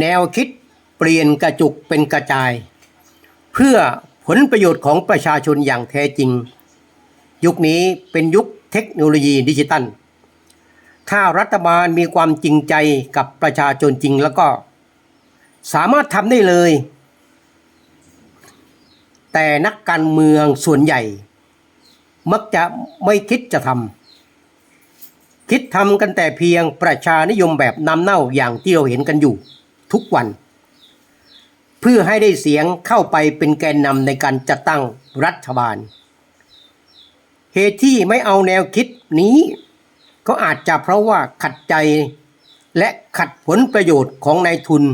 แนวคิดเปลี่ยนกระจุกเป็นกระจาย เพื่อผลประโยชน์ของประชาชนอย่างแท้จริง ยุคนี้เป็นยุคเทคโนโลยีดิจิตัล ถ้ารัฐบาลมีความจริงใจกับประชาชนจริงแล้วก็ สามารถทำได้เลย แต่นักการเมืองส่วนใหญ่ มักจะไม่คิดจะทำคิดทำกันแต่เพียงประชานิยมแบบนำเน่าอย่างที่เราเห็นกันอยู่ ทุกวัน เพื่อให้ได้เสียงเข้าไปเป็นแกนนำในการจัดตั้งรัฐบาล เหตุที่ไม่เอาแนวคิดนี้ ก็อาจจะเพราะว่าขัดใจและขัดผลประโยชน์ของนายทุน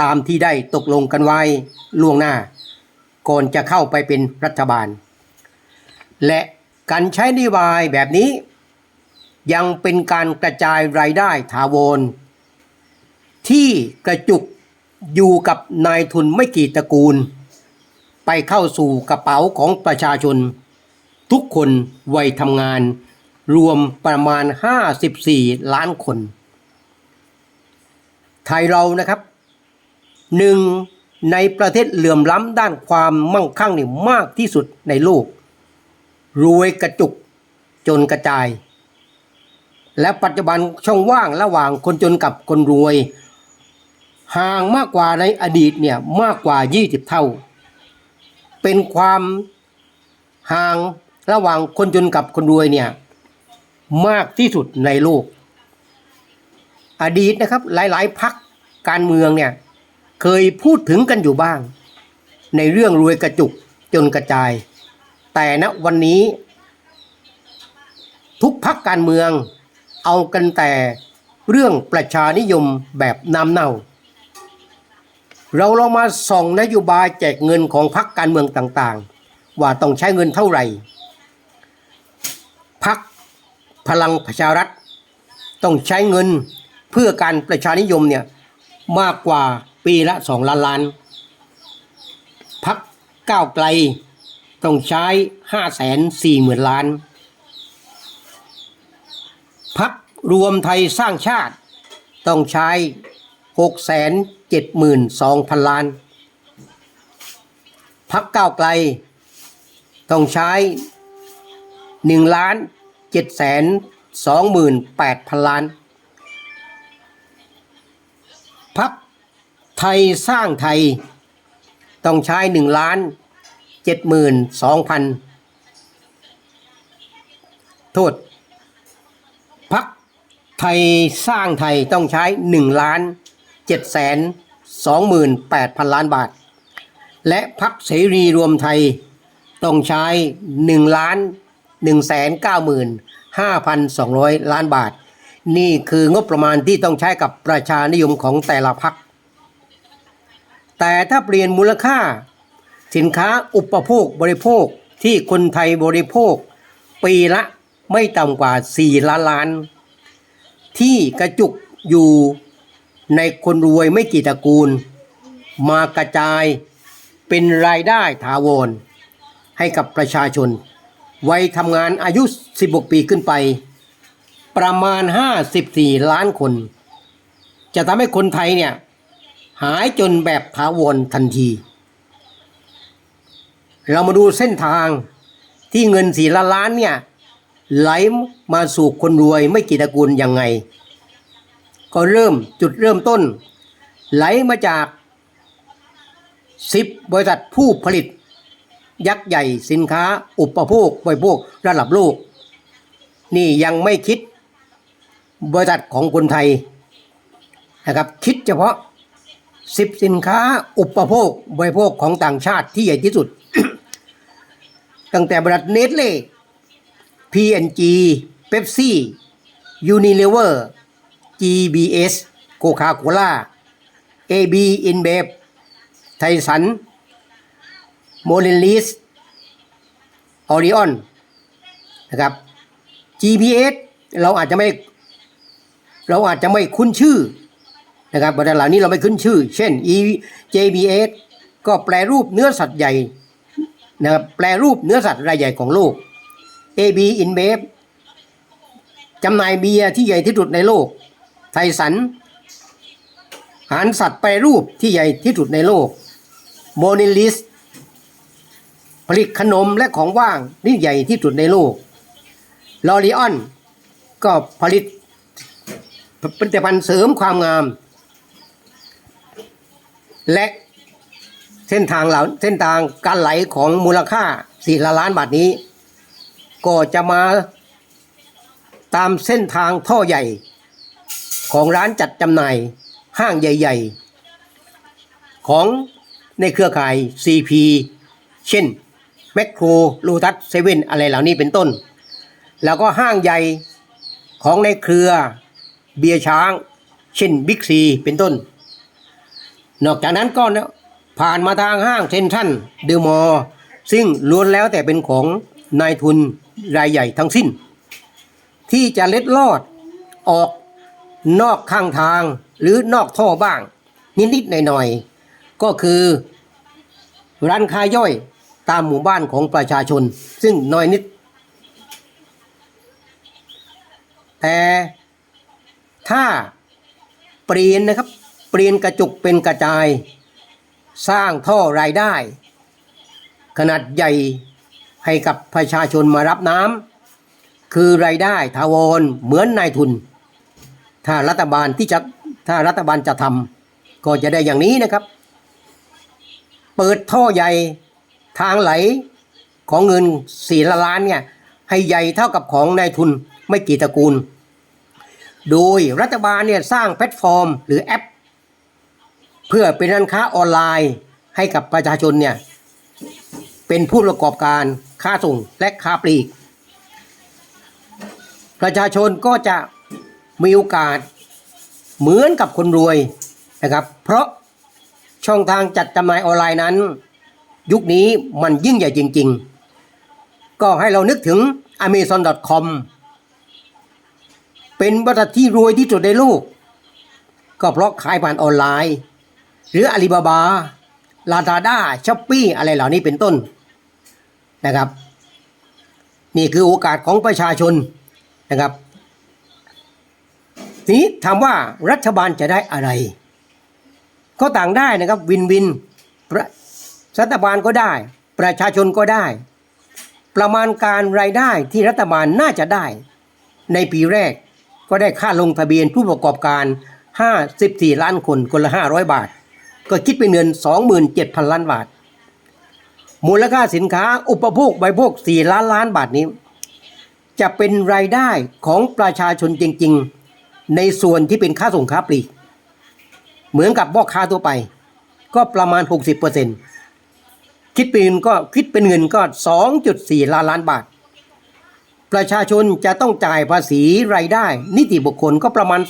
ตามที่ได้ตกลงกันไว้ล่วงหน้า ก่อนจะเข้าไปเป็นรัฐบาล และการใช้นโยบายแบบนี้ ยังเป็นการกระจายรายได้ถาวร ที่กระจุกอยู่กับนายทุนไม่กี่ตระกูล ไปเข้าสู่กระเป๋าของประชาชน ทุกคนวัยทำงาน รวมประมาณ 54 ล้านคน ไทยเรานะครับหนึ่งในประเทศเหลื่อมล้ำด้านความมั่งคั่งนี่มากที่สุดในโลก รวยกระจุกจนกระจาย และปัจจุบันช่องว่างระหว่างคนจนกับคนรวย ห่างมากกว่าในอดีตเนี่ยมากกว่า 20 เท่า เป็นความห่างระหว่างคนจนกับคนรวยเนี่ยมากที่สุดในโลก อดีตนะครับหลายๆพักการเมืองเนี่ยเคยพูดถึงกันอยู่บ้าง ในเรื่องรวยกระจุกจนกระจาย แต่ณวันนี้ ทุกพักการเมืองเอากันแต่เรื่องประชานิยมแบบน้ำเน่า เราลองมาส่องนโยบายแจกเงินของพรรคการเมืองต่างๆ ว่าต้องใช้เงินเท่าไหร่พรรคพลังประชารัฐ ต้องใช้เงินเพื่อการประชานิยมเนี่ยมากกว่าปีละสองล้านล้านพรรคก้าวไกลต้องใช้ห้าแสนสี่หมื่นล้านพักรวมไทยสร้างชาติต้องใช้ หกแสนเจ็ดหมื่นสองพันล้าน พักก้าวไกล ต้องใช้หนึ่งล้านเจ็ดแสนสองหมื่นแปดพันล้าน พักไทยสร้างไทย ต้องใช้หนึ่งล้านเจ็ดหมื่นสองพันโทษพักไทยสร้างไทยต้องใช้ 1 ล้าน7 แสน28,000 ล้านบาท และพักเสรีรวมไทยต้องใช้1ล้าน1แสน95,200 ล้านบาท นี่คืองบประมาณที่ต้องใช้กับประชานิยมของแต่ละพัก แต่ถ้าเปลี่ยนมูลค่า สินค้าอุปโภคบริโภคที่คนไทยบริโภค ปีละไม่ต่ำกว่า 4 ล้านล้าน ที่กระจุกอยู่ ในคนรวยไม่กี่ตระกูล มากระจายเป็นรายได้ถาวร ให้กับประชาชน วัยทำงานอายุ 16 ปีขึ้นไป ประมาณ 54 ล้านคน จะทำให้คนไทยเนี่ย หายจนแบบถาวรทันที เรามาดูเส้นทางที่เงินสี่ล้านล้านเนี่ยไหลมาสู่คนรวยไม่กี่ตระกูลยังไง ก็เริ่มจุดเริ่มต้น ไหลมาจากสิบบริษัทผู้ผลิต ยักษ์ใหญ่สินค้า อุปโภคบริโภคระดับโลก นี่ยังไม่คิดบริษัทของคนไทยนะครับคิดเฉพาะสิบสินค้าอุปโภคบริโภคของต่างชาติที่ใหญ่ที่สุด ตั้งแต่บริษัทเนสเล่ P&G Pepsi Unilever GBS Coca-Cola AB InBev ไทสัน โมเลนลิสออริออนนะครับ GPS เราอาจจะไม่ เราอาจจะไม่คุ้นชื่อนะครับบริษัทเหล่านี้เราไม่คุ้นชื่อ เช่น E JBS ก็แปลรูปเนื้อสัตว์ใหญ่นะครับแปลรูปเนื้อสัตว์รายใหญ่ของโลก AB InBev จำหน่ายเบียร์ที่ใหญ่ที่สุดในโลก ไทสันอาหารสัตว์แปรรูปที่ใหญ่ที่สุดในโลก โมนิลิส ผลิตขนมและของว่างที่ใหญ่ที่สุดในโลก ลอรีออน ก็ผลิตผลิตภัณฑ์เสริมความงาม และเส้นทางเหล่าเส้นทางการไหลของมูลค่าสี่ล้านบาทนี้ ก็จะมาตามเส้นทางท่อใหญ่ ของร้านจัดจำหน่ายห้างใหญ่ ๆ ของในเครือข่าย CP เช่นแมคโครโลตัสเซเว่นอะไรเหล่านี้เป็นต้น แล้วก็ห้างใหญ่ของในเครือเบียร์ช้าง เช่นบิ๊กซีเป็นต้น นอกจากนั้นก็ผ่านมาทางห้างเซนทรันเดอะมอลล์ซึ่งล้วนแล้วแต่เป็นของนายทุนรายใหญ่ทั้งสิ้น ที่จะเล็ดลอดออก นอกข้างทางหรือนอกท่อบ้าง นิดๆหน่อยๆก็คือ ร้านค้าย่อยตามหมู่บ้านของประชาชน ซึ่งน้อยนิด แต่ถ้าเปลี่ยนนะครับ เปลี่ยนกระจุกเป็นกระจาย สร้างท่อรายได้ ขนาดใหญ่ให้กับประชาชนมารับน้ำคือรายได้ทาวรเหมือนนายทุน ถ้ารัฐบาลที่จะถ้ารัฐบาลจะทำก็จะได้อย่างนี้นะครับ เปิดท่อใหญ่ทางไหลของเงินสี่ล้านเนี่ยให้ใหญ่เท่ากับของนายทุนไม่กี่ตระกูล โดยรัฐบาลเนี่ยสร้างแพลตฟอร์มหรือแอป เพื่อเป็นร้านค้าออนไลน์ให้กับประชาชนเนี่ยเป็นผู้ประกอบการค้าส่งและค้าปลีก ประชาชนก็จะ มีโอกาสเหมือนกับคนรวยนะครับ เพราะช่องทางจัดจำหน่ายออนไลน์นั้น ยุคนี้มันยิ่งใหญ่จริง ๆ ก็ให้เรานึกถึง amazon.com เป็นบริษัทที่รวยที่สุดในโลก ก็เพราะขายผ่านออนไลน์ หรืออาลีบาบาลา z าด้าช้อปปี้อะไรเหล่านี้เป็นต้นนะครับ นี่คือโอกาสของประชาชนนะครับ นี้ถามว่ารัฐบาลจะได้อะไร ก็ต่างได้นะครับวินวินระรัฐบาลก็ได้ ประชาชนก็ได้ ประมาณการรายได้ที่รัฐบาลน่าจะได้ ในปีแรกก็ได้ค่าลงทะเบียนผู้ประกอบการ 54 ล้านคนคนละ 500 บาท ก็คิดเป็นเงิน 27,000 ล้านบาท มูลค่าสินค้าอุปโภคบริโภค 4 ล้านล้านบาทนี้ จะเป็นรายได้ของประชาชนจริง ๆ ในส่วนที่เป็นค่าส่งค้าปลีก เหมือนกับพ่อค้าทั่วไป ก็ประมาณ 60%คิดเป็นเงินก็คิดเป็นเงินก็ 2.4 ล้านล้านบาท ประชาชนจะต้องจ่ายภาษีรายได้ นิติบุคคลก็ประมาณ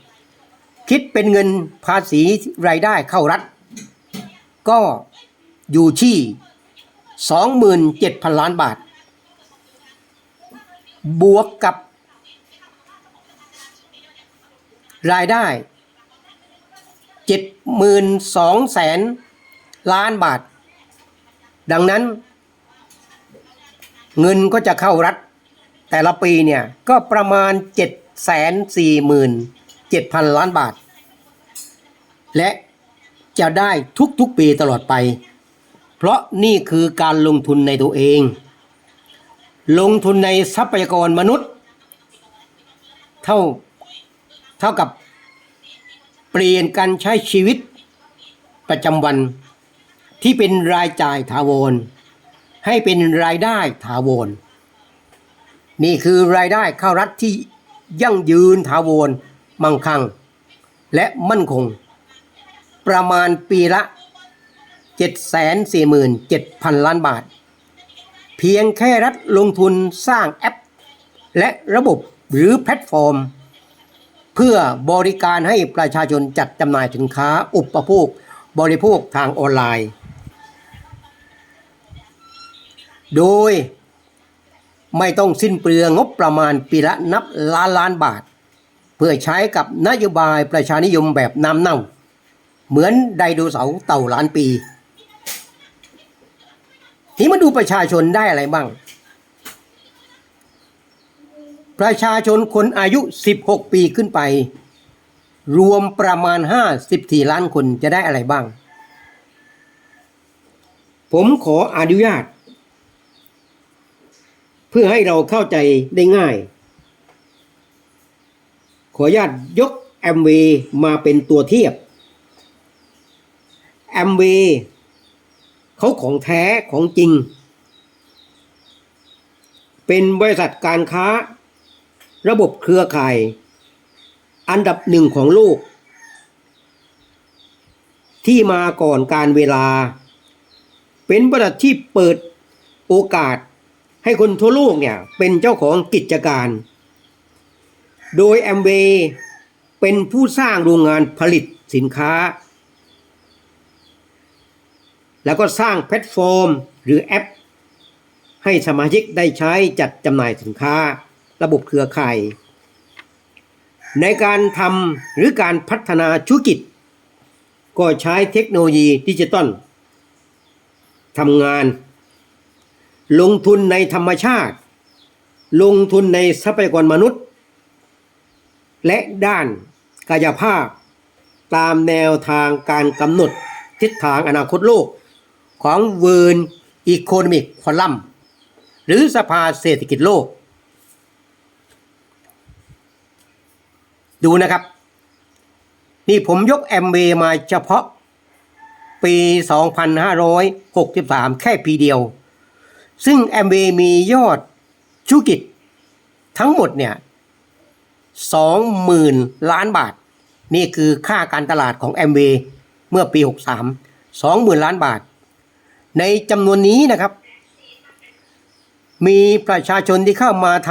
30%คิดเป็นเงินภาษีรายได้เข้ารัฐ ก็อยู่ที่ 27,000 ล้านบาท บวกกับ รายได้ 72แสนล้านบาท ดังนั้น เงินก็จะเข้ารัฐ แต่ละปีเนี่ย ก็ประมาณ 7 4 7 0 0 0 ล้านบาท และจะได้ทุกๆปีตลอดไป เพราะนี่คือการลงทุนในตัวเอง ลงทุนในทรัพยากรมนุษย์ เท่า เท่ากับเปลี่ยนการใช้ชีวิตประจำวันที่เป็นรายจ่ายถาวร ให้เป็นรายได้ถาวร นี่คือรายได้เข้ารัฐที่ยั่งยืนถาวรมั่งคั่ง และมั่นคง ประมาณปีละ 747,000 ล้านบาท เพียงแค่รัฐลงทุนสร้างแอป และระบบหรือแพลตฟอร์ม เพื่อบริการให้ประชาชนจัดจำหน่ายสินค้าอุปโภค บริโภคทางออนไลน์ โดยไม่ต้องสิ้นเปลืองงบประมาณปีละนับล้านล้านบาท เพื่อใช้กับนโยบายประชานิยมแบบน้ำเน่า เหมือนไดโนเสาร์เต่าล้านปีทีมาดูประชาชนได้อะไรบ้าง ประชาชนคนอายุ 16 ปีขึ้นไป รวมประมาณ 54 ล้านคนจะได้อะไรบ้าง ผมขออนุญาต เพื่อให้เราเข้าใจได้ง่าย ขออนุญาตยกแอมเวมาเป็นตัวเทียบแอมเวเขาของแท้ของจริง เป็นบริษัทการค้า ระบบเครือข่าย อันดับหนึ่งของโลก ที่มาก่อนการเวลา เป็นบริษัทที่เปิดโอกาสให้คนทั่วโลกเนี่ยเป็นเจ้าของกิจการ โดยแอมเ y เป็นผู้สร้างโรงงานผลิตสินค้า แล้วก็สร้างแพลตฟอร์มหรือแอป ให้สมาชิกได้ใช้จัดจำหน่ายสินค้า ระบบเครือข่าย ในการทำหรือการพัฒนาธุรกิจ ก็ใช้เทคโนโลยีดิจิตอลทำงาน ลงทุนในธรรมชาติ ลงทุนในทรัพยากรมนุษย์ และด้านกายภาพ ตามแนวทางการกำหนดทิศทางอนาคตโลกของเวิร์นอีโคโนมิกฟอรัมหรือสภาเศรษฐกิจโลก ดูนะครับ นี่ผมยกแอมเบมาเฉพาะปี 2563 แค่ปีเดียว ซึ่งแอมเบมียอดธุรกิจทั้งหมดเนี่ย20,000 ล้านบาท นี่คือค่าการตลาดของแอมเบเมื่อปี 63 20,000 ล้านบาท ในจำนวนนี้นะครับ มีประชาชนที่เข้ามาท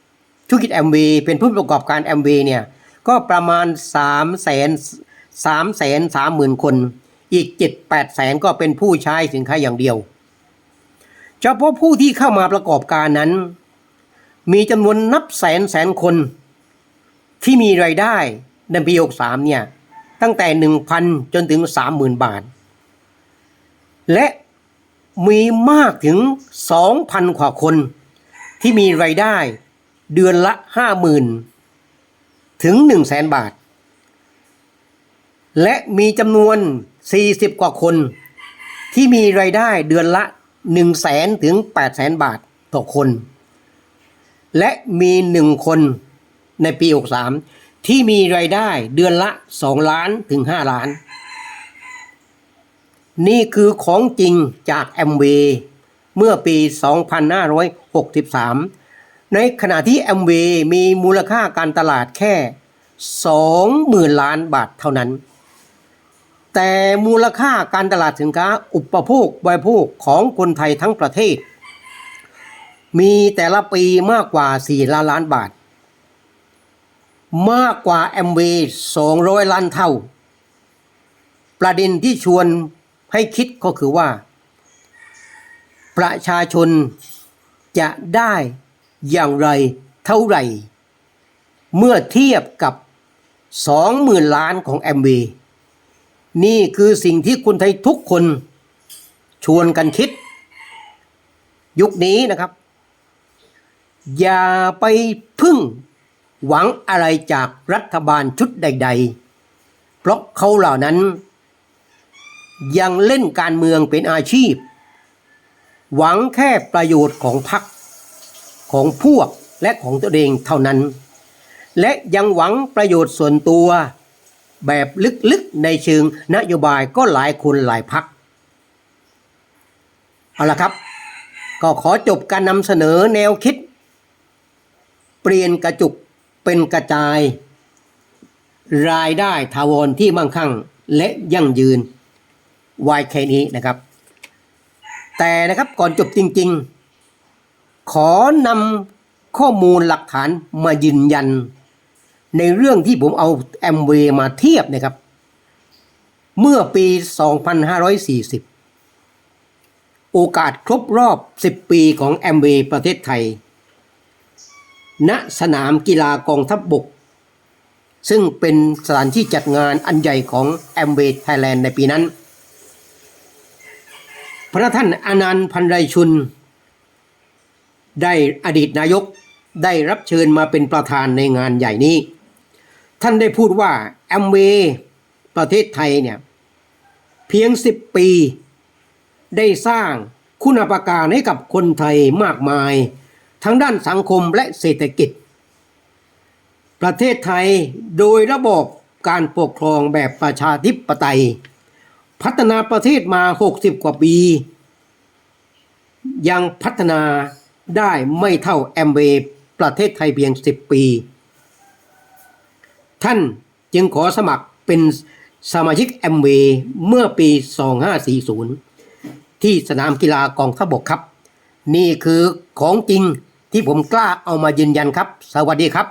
ำธุรกิจแอมเบเป็นผู้ประกอบการแอมเบเนี่ย ก็ประมาณ3แสน3แสน3หมื่นคน อีก 7 8แสนก็เป็นผู้ใช้สินค้าอย่างเดียว เฉพาะผู้ที่เข้ามาประกอบการนั้น มีจำนวนนับแสนแสนคน ที่มีรายได้ในปี63เนี่ย ตั้งแต่ 1,000 จนถึง 30,000 บาท และมีมากถึง 2,000 กว่าคน ที่มีรายได้เดือนละ 50,000 ถึง 100,000บาท และมีจำนวน 40 กว่าคน ที่มีรายได้เดือนละ 100,000ถึง800,000บาทต่อคน และมีหนึ่งคนในปี 63 ที่มีรายได้เดือนละ 2 ล้านถึง 5 ล้าน นี่คือของจริงจากแอมเวเมื่อปี 2563 ในขณะที่แอมเวมีมูลค่าการตลาดแค่ 20,000 ล้านบาทเท่านั้น แต่มูลค่าการตลาดสินค้าอุปโภคบริโภคของคนไทยทั้งประเทศ มีแต่ละปีมากกว่า 4 ล้านล้านบาท มากกว่าแอมเวย์200 ล้านเท่า ประเด็นที่ชวนให้คิดก็คือว่า ประชาชนจะได้ อย่างไรเท่าไหร่ เมื่อเทียบกับ 20,000 ล้านของแอมเวย์นี่คือสิ่งที่คนไทยทุกคนชวนกันคิด ยุคนี้นะครับ อย่าไปพึ่งหวังอะไรจากรัฐบาลชุดใด ๆ เพราะเขาเหล่านั้น ยังเล่นการเมืองเป็นอาชีพ หวังแค่ประโยชน์ของพรรค ของพวกและของตัวเองเท่านั้น และยังหวังประโยชน์ส่วนตัว แบบลึกๆในเชิงนโยบายก็หลายคนหลายพักเอาละครับ ก็ขอจบการนำเสนอแนวคิด เปลี่ยนกระจุกเป็นกระจาย รายได้ทาวรที่มั่งคั่งและยั่งยืนไว้แค่นี้นะครับ แต่นะครับก่อนจบจริง ๆ ขอนำข้อมูลหลักฐานมายืนยัน ในเรื่องที่ผมเอาแอมเวมาเทียบนะครับ เมื่อปี 2540 โอกาสครบรอบ 10 ปีของแอมเวประเทศไทย ณสนามกีฬากองทัพบบก ซึ่งเป็นสถานที่จัดงานอันใหญ่ของแอมเวย์ไทยแลนด์ในปีนั้น พระท่านอนันต์พันไรชุน ได้อดีตนายกได้รับเชิญมาเป็นประธานในงานใหญ่นี้ ท่านได้พูดว่าแอมเวประเทศไทยเนี่ยเพียง 10 ปี ได้สร้างคุณปการให้กับคนไทยมากมาย ทั้งด้านสังคมและเศรษฐกิจ ประเทศไทยโดยระบบการปกครองแบบประชาธิปไตย พัฒนาประเทศมา 60 กว่าปี ยังพัฒนา ได้ไม่เท่าแอมเวย์ประเทศไทยเพียง 10 ปี ท่านจึงขอสมัครเป็นสมาชิกแอมเวย์เมื่อปี 2540 ที่สนามกีฬากองทัพบกครับ นี่คือของจริงที่ผมกล้าเอามายืนยันครับ สวัสดีครับ